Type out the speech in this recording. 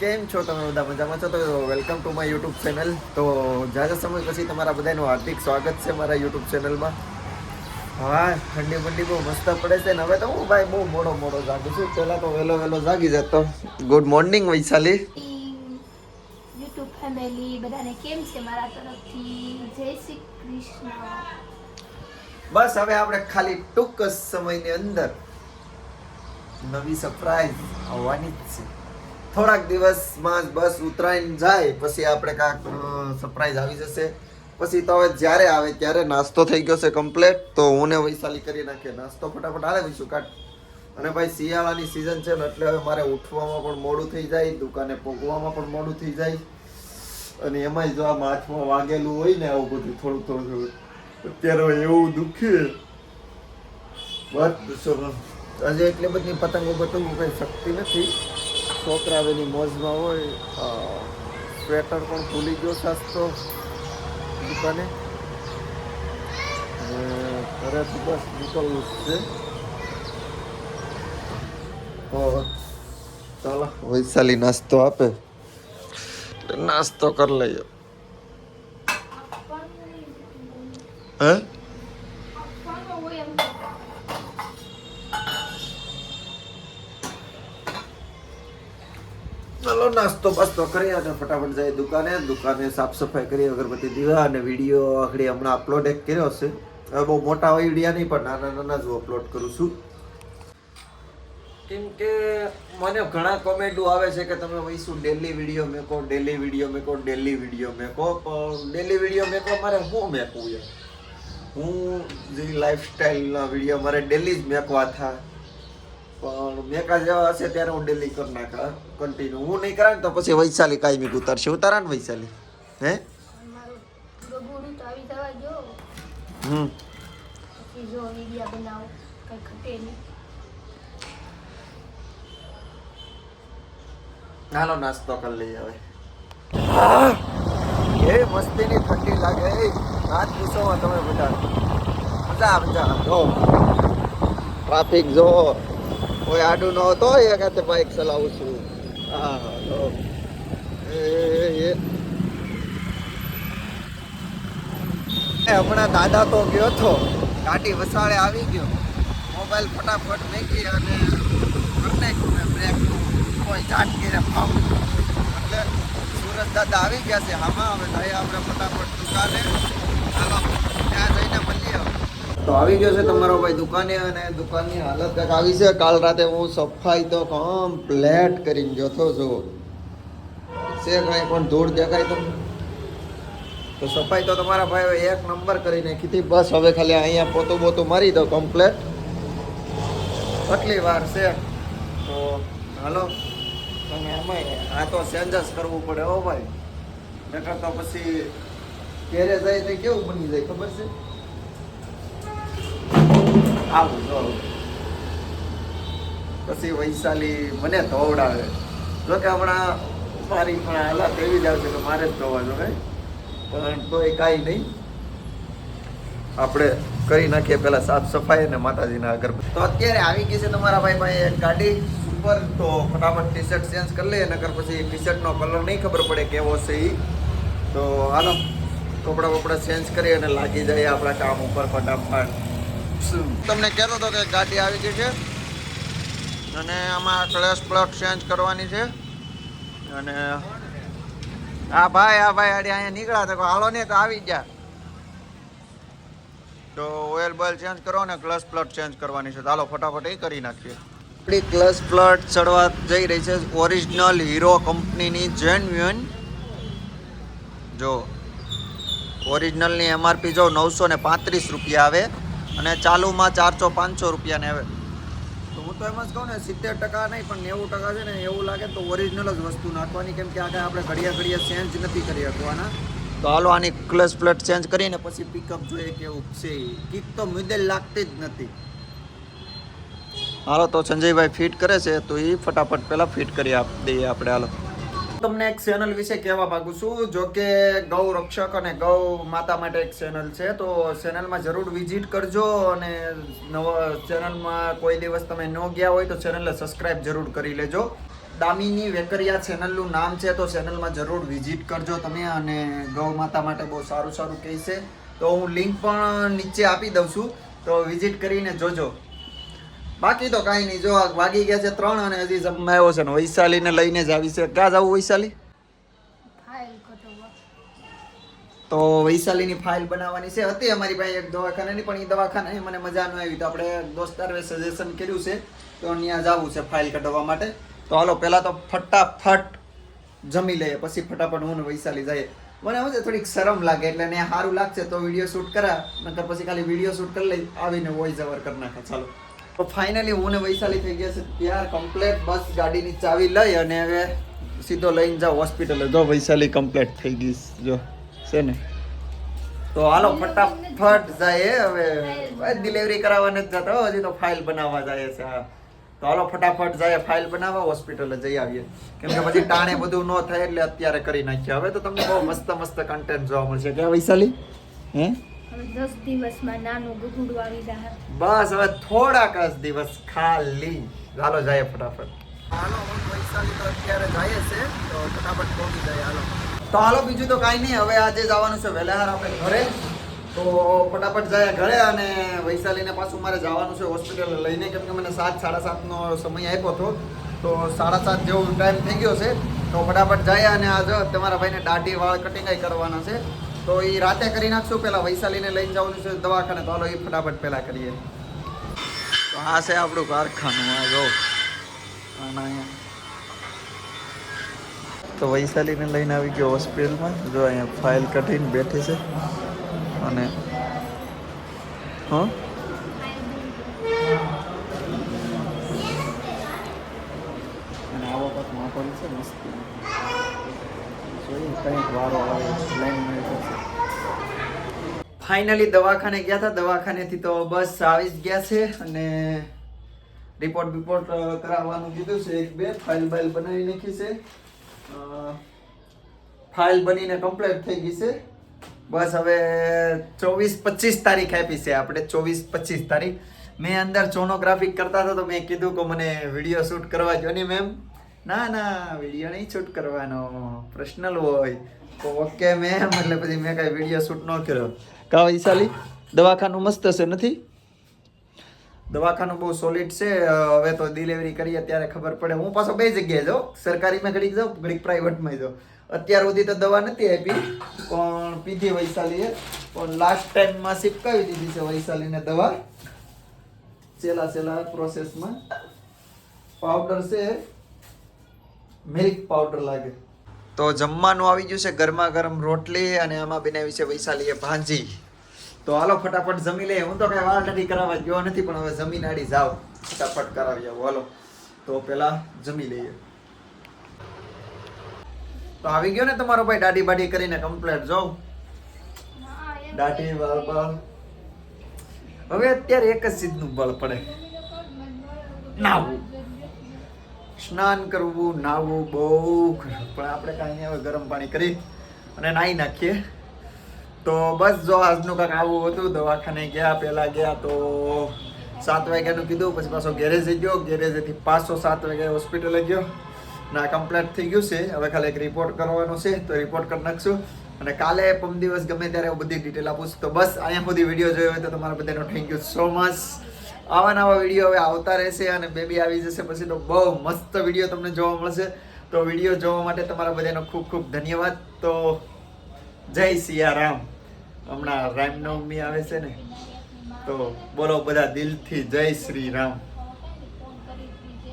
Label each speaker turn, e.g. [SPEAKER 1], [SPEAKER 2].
[SPEAKER 1] કેમ છો તમે બધા મજામાં છો? તો welcome to my YouTube channel તો જાજા સમય પછી તમારા બધાનું હાર્દિક સ્વાગત છે મારા યુટ્યુબ ચેનલમાં હા ઠંડી બંડી બહુ મસ્ત પડે છે ને હવે તો હું ભાઈ બહુ મોડો મોડો જાગું છું. પહેલાં તો વહેલો વહેલો જાગી જતો. Good morning Vaishali.
[SPEAKER 2] YouTube family બધાને કેમ છે મારા તરફથી? જય શ્રી કૃષ્ણ.
[SPEAKER 1] બસ હવે આપણે ખાલી ટૂંક સમયની અંદર નવી સરપ્રાઈઝ આવવાની જ છે. થોડાક દિવસમાં બસ ઉતરાયણ જાય, પછી આપણે કાંક સરપ્રાઈઝ આવી જશે. પછી તો હવે જ્યારે આવે ત્યારે નાસ્તો થઈ ગયો છે કમ્પ્લેટ તો હું ને વૈશાલી કરી નાખીએ. નાસ્તો ફટાફટ આવે દઈશું કાટ અને ભાઈ, શિયાળાની સિઝન છે ને, એટલે હવે મારે ઉઠવામાં પણ મોડું થઈ જાય, દુકાને પોગવામાં પણ મોડું થઈ જાય. અને એમાંય જો આમ હાથમાં વાગેલું હોય ને, આવું બધું થોડું થોડું અત્યારે એવું દુખે. બસ હજી એટલી બધી પતંગો બતંગો કઈ શક્તિ નથી. છોકરા બેની મોજમાં હોય સ્વેટર પણ ભૂલી ગયો સસ્તો દુકાને. ઘરેથી બસ નીકળવું જ છે. ચાલો. વૈશાલી નાસ્તો આપે. નાસ્તો કરી લઈએ. હે? નાસ્તો બાસ્તો કરી અને ફટાફટ જાય દુકાને. દુકાને સાફ સફાઈ કરી અગરબત્તી દીવા અને વીડિયો આખડી હમણાં અપલોડ એક કર્યો છે. હવે બહુ મોટા વિડીયા નહીં, પણ નાના નાના જ અપલોડ કરું છું. કેમ કે મને ઘણા કોમેન્ટો આવે છે કે તમે વહીશું ડેલી વીડિયો મેકો ડેલી વીડિયો મેકો ડેલી વીડિયો મેકો. પણ ડેલી વીડિયો મેકો મારે શું મેકવું યાર? હું જે લાઈફસ્ટાઈલના વીડિયો મારે ડેલી જ મેકવા થાય પણ મેકા જેવા હશે ત્યારે હું ડેલી કરી નાખા કન્ટિન્યુ હું નહીં કરાય ને તો પછી વૈશાલી કાંઈ મી ઉતારશે. ઉતારા ને વૈશાલી. હે?
[SPEAKER 2] જો
[SPEAKER 1] હમ.
[SPEAKER 2] જો
[SPEAKER 1] હાલો નાસ્તો કરી લઈએ હવે. એ મસ્તીની ઠંડી લાગે. એ હાથ પૂછોમાં તમે બધા. મજા આવે આવે. જો. ટ્રાફિક જો. કોઈ આડું ન હતો એ કાતે બાઇક ચલાવું છું. હા હમણાં દાદા તો ગયો હતો ગાડી વસાડે આવી ગયો. મોબાઈલ ફટાફટ મેકી અને નાખ્યું બ્રેક કોઈ ઝાટકીને ફાવ એટલે સુરત દાદા આવી ગયા છે. આમાં હવે ભાઈ આપણે ફટાફટ દુકાને. ચાલો ત્યાં જઈને મળીએ તો આવી ગયો છે તમારો ભાઈ દુકાને અને દુકાનની હાલત કંઈક આવી છે? કાલ રાતે હું સફાઈ તો કમ્પ્લેટ કરીને જોતો છું. છે કાંઈ પણ ધૂળ દેખાય તમને? તો સફાઈ તો તમારા ભાઈ એક નંબર કરી નાખી હતી બસ હવે ખાલી અહીંયા પોતું પોતું મારી દો કમ્પ્લેટ આટલી વાર છે. તો હાલો, તમે એમાંય આ તો ચેન્જ જ કરવું પડે હો ભાઈ. નકર તો પછી ઘેરે જાય તો કેવું બની જાય ખબર છે? આવું જો પછી વૈશાલી મને ધોવડાવે. જો કે હમણાં મારી પણ હાલત એવી જ આવશે કે મારે જ ધોવા જોઈએ પણ તોય કાંઈ નહીં. આપણે કરી નાખીએ પહેલાં સાફ સફાઈ અને માતાજીના અગરબત્તી તો અત્યારે આવી ગઈ છે તમારા ભાઈ ભાઈ એક ગાડી. સુપર તો ફટાફટ ટી શર્ટ ચેન્જ કરી લઈએ, નકર પછી ટી શર્ટનો કલર નહીં ખબર પડે કેવો છે એ તો હાલો, કપડાં બપડા ચેન્જ કરી અને લાગી જાય આપણા કામ ઉપર ફટાફટ તમને કહેતો હતો કે ગાડી આવી ગઈ છે. અને આમાં ક્લેશ પ્લગ ચેન્જ કરવાની છે. અને હા ભાઈ, આ ભાઈ અડી અહીંયા નીકળ્યા તો હાલો ને તો આવી ગયા. તો ઓઇલ બોઇલ ચેન્જ કરો ને ક્લચ પ્લટ ચેન્જ કરવાની છે. હાલો ફટાફટ એ કરી નાખીએ. આપણી ક્લચ પ્લટ ચડવા જઈ રહી છે. ઓરિજિનલ હીરો કંપનીની જેન્યુઅન જો ઓરિજિનલની એમઆરપી જો નવસો ને પાંત્રીસ રૂપિયા આવે. અને ચાલુમાં ચારસો પાંચસો રૂપિયાને આવે તો હું તો એમ જ કહું ને, સિત્તેર ટકા નહીં, પણ નેવું ટકા છે ને, એવું લાગે તો ઓરિજિનલ જ વસ્તુ નાખવાની, કેમ કે આગળ આપણે ઘડિયા ઘડિયા ચેન્જ નથી કરી શકવાના. તો હાલો આની ક્લચ પ્લેટ ચેન્જ કરીને પછી પિકઅપ જોઈએ કેવું છે. કિક તો મુદ્દે લાગતી જ નથી. હાલો, તો સંજયભાઈ ફિટ કરે છે, તો એ ફટાફટ પહેલાં ફિટ કરી આપ દઈએ આપણે, હાલો. તમને એક ચેનલ વિશે કહેવા માંગુ છું, જો કે ગૌ રક્ષક અને ગૌ માતા માટે એક ચેનલ છે, તો ચેનલમાં જરૂર વિઝિટ કરજો અને નવા ચેનલમાં કોઈ દિવસ તમે ન ગયા હોય તો ચેનલને સબસ્ક્રાઇબ જરૂર કરી લેજો. દામિની વેકરિયા ચેનલનું નામ છે, તો ચેનલમાં જરૂર વિઝિટ કરજો તમે અને ગૌ માતા માટે બહુ સારું સારું કહેશે. તો હું લિંક પણ નીચે આપી દઉં છું, તો વિઝિટ કરીને જોજો. બાકી તો કાંઈ નહીં જો વાગી ગયા છે ત્રણ અને હજી જમવા આવ્યો છે ને વૈશાલીને લઈને જ આવી છે. ક્યાં જવું વૈશાલી? તો વૈશાલીની ફાઇલ બનાવવાની છે. હતી અમારી પાસે એક દવાખાનાની પણ એ દવાખાને મને મજા ન આવી. તો આપણે દોસ્તારે સજેશન કર્યું છે તો ત્યાં જવું છે ફાઇલ કઢાવવા માટે. તો હાલો પહેલાં તો ફટાફટ જમી લઈએ. પછી ફટાફટ હું ને વૈશાલી જઈએ. મને શું થોડીક શરમ લાગે એટલે ને સારું લાગશે તો વીડિયો શૂટ કરા. નકર પછી ખાલી વીડિયો શૂટ કરી લઈ આવીને વોઇસ ઓવર કરી નાખે. ચાલો. તો ફાઇનલી હું ને વૈશાલી થઈ ગયા છે ત્યાર કમ્પ્લેટ બસ ગાડીની ચાવી લઈ અને હવે સીધો લઈને જાઓ હોસ્પિટલે જો વૈશાલી કમ્પ્લેટ થઈ ગઈ જો, છે ને? તો હાલો, ફટાફટ જાય હવે ડિલિવરી કરાવવા નથી જતો. હજી તો ફાઇલ બનાવવા જાય છે, હા. તો હાલો, ફટાફટ જાય ફાઇલ બનાવવા હોસ્પિટલે જઈ આવીએ. કેમ કે પછી ટાણે બધું ન થાય એટલે અત્યારે કરી નાખીએ હવે તો તમને બહુ મસ્ત મસ્ત કન્ટેન્ટ જોવા મળશે. કે વૈશાલી? હે?
[SPEAKER 2] દસ દિવસમાં નાનું ગુગુડું આવી જાય
[SPEAKER 1] બસ હવે થોડાક જ દિવસ ખાલી. હાલો જાય ફટાફટ. હાલો વૈશાલી તો અત્યારે જાય છે તો ફટાફટ પહોંચી જાય હાલો. તો હાલો બીજું તો કાંઈ નહીં હવે આજે જવાનું છે વહેલા આપણે ઘરે. તો ફટાફટ જાય ઘરે અને વૈશાલીને પાછું મારે જવાનું છે હોસ્પિટલ લઈને કેમ કે મને સાત સાડા સાતનો સમય આપ્યો હતો. તો સાડા સાત જેવો ટાઈમ થઈ ગયો છે. તો ફટાફટ જાય અને આજે તમારા ભાઈને દાઢી વાળ કટિંગ કરવાના છે. તો એ રાતે કરી નાખશું પહેલાં વૈશાલીને લઈને જવાનું છે દવાખાને, તો હાલો એ ફટાફટ પહેલાં કરીએ. તો આ છે આપણું કારખાનું, આ જો. તો વૈશાલીને લઈને આવી ગયો હોસ્પિટલમાં, જો અહીંયા ફાઇલ કઢીને બેઠી છે. અને હા? છે આવો પાક માહોલ છે મસ્ત જોઈએ કંઈક વારો આવે લાઈન ફાઇનલી દવાખાને ગયા હતા. દવાખાનેથી તો બસ આવી જ ગયા છે અને રિપોર્ટ બિપોર્ટ કરાવવાનું કીધું છે એક બે. ફાઇલ બાઇલ બનાવી નાખી છે. ફાઇલ બનીને કમ્પ્લીટ થઈ ગઈ છે. બસ હવે ચોવીસ પચીસ તારીખ આપી છે આપણે. ચોવીસ પચીસ તારીખ. મેં અંદર સોનોગ્રાફી કરતા હતા તો મેં કીધું કે મને વીડિયો શૂટ કરવા જો ને મેમ ના ના વીડિયો નહીં શૂટ કરવાનો. પર્સનલ હોય. તો ઓકે મેમ એટલે પછી મેં કાંઈ વીડિયો શૂટ ન કર્યો. કા વૈશાલી દવાખાનું મસ્ત છે, નથી? દવાખાનું બહુ સોલિડ છે. હવે તો ડિલિવરી કરીએ, ત્યારે ખબર પડે. હું પાછો બે જગ્યાએ જાઉં. સરકારીમાં ઘડીક જાઉં, ઘડીક પ્રાઇવેટમાં જાઉં. અત્યાર સુધી તો દવા નથી આપી, પણ પીધી વૈશાલીએ. પણ લાસ્ટ ટાઈમમાં સિપકાવી દીધી છે વૈશાલીને દવા. છેલ્લા છેલ્લા પ્રોસેસમાં પાવડર છે. મિલ્ક પાવડર લાગે. તો જમવાનું આવી ગયું છે ગરમા ગરમ રોટલી અને આમાં બનાવી છે વૈશાલીએ ભાંજી. તો હાલો ફટાફટ જમી લઈએ. હું તો કઈ વાળ નથી કરાવવા ગયો નથી, પણ હવે જમીન આડી જાવ ફટાફટ કરાવી આવું. હાલો. તો પેલા જમી લઈએ. તો આવી ગયો ને તમારો ભાઈ દાઢી બાડી કરીને કમ્પ્લેટ જો. દાઢી, વાળ, બાળ. હવે અત્યારે એક જ સીધનું બળ પડે. નાવું સ્નાન કરવું નાવું બહુ પણ આપણે કાંઈ હવે ગરમ પાણી કરી અને નાહી નાખીએ. તો બસ જો આજનું કાંઈક આવું હતું, દવાખાને ગયા, પહેલાં ગયા તો સાત વાગ્યાનું કીધું, પછી પાછો ગેરેજે ગયો. ગેરેજેથી પાછો સાત વાગ્યા હોસ્પિટલે ગયો. ના, કમ્પ્લેટ થઈ ગયું છે. હવે ખાલી એક રિપોર્ટ કરવાનો છે, તો રિપોર્ટ કરી નાખશું. અને કાલે પમ દિવસ ગમે ત્યારે હું બધી ડિટેલ આપું છું. તો બસ અહીંયા સુધી વીડિયો જોયો હોય તો તમારા બધાનો થેન્ક યુ સો મચ આવા નવા વીડિયો હવે આવતા રહેશે અને બેબી આવી જશે. પછી તો બહુ મસ્ત વીડિયો તમને જોવા મળશે. તો વીડિયો જોવા માટે તમારા બધાનો ખૂબ ખૂબ ધન્યવાદ. તો જય સિયારામ. હમણાં રામનવમી આવે છે ને. તો બોલો બધા દિલથી જય શ્રી રામ